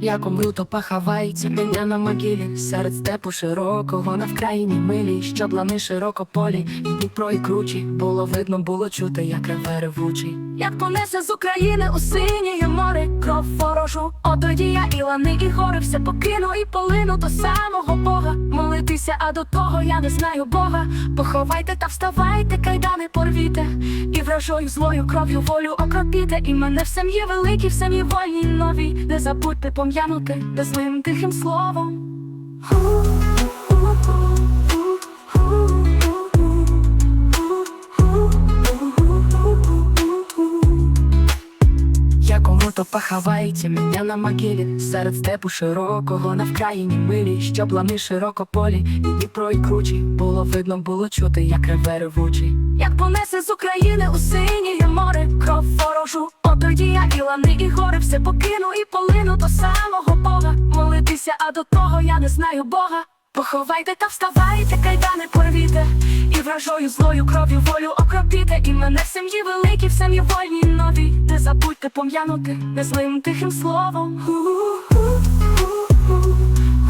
Як умру, то поховайте мене на могилі Серед степу широкого на вкраїні милі, Щоб широко полі, і Дніпро і кручі. Було видно, було чути, як реве ревучий. Як понесе з України у синє Кров от я і лани, і гори Все покину і полину до самого Бога. Молитися, а до того я не знаю Бога. Поховайте та вставайте, кайдани порвіте. І вражою злою кров'ю волю окропіте. І мене в сім'ї великі, в сім'ї вольній новій Не забудьте пом'янути безлим тихим словом поховайте мене на могилі Серед степу широкого на вкраїні милі Щоб лани широкополі, і Дніпро і кручі Було видно, було чути, як реве ревучий Як понесе з України у синє море Кров ворожу, от тоді я і лани, і гори Все покину і полину до самого Бога. Молитися, а до того я не знаю Бога. Поховайте та вставайте, кайдани порвіте. І вражою злою кров'ю волю окропіте. І мене в сім'ї великій, в сім'ї вольній новій Не забудьте пом'янути не злим тихим словом.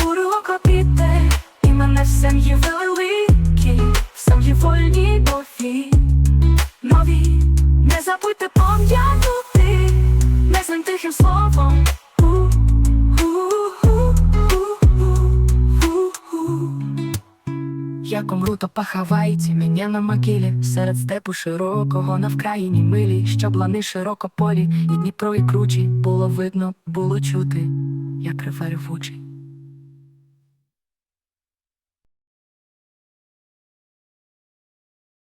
Урокопіте, І мене в сім'ї великі, в сім'ї вольні нові, нові, Не забудьте пом'янути не злим тихим словом Як умру, то поховайте мене на могилі. Серед степу широкого на вкраїні милі Щоб лани широкополі, і Дніпро і кручі Було видно, було чути, як реве ревучий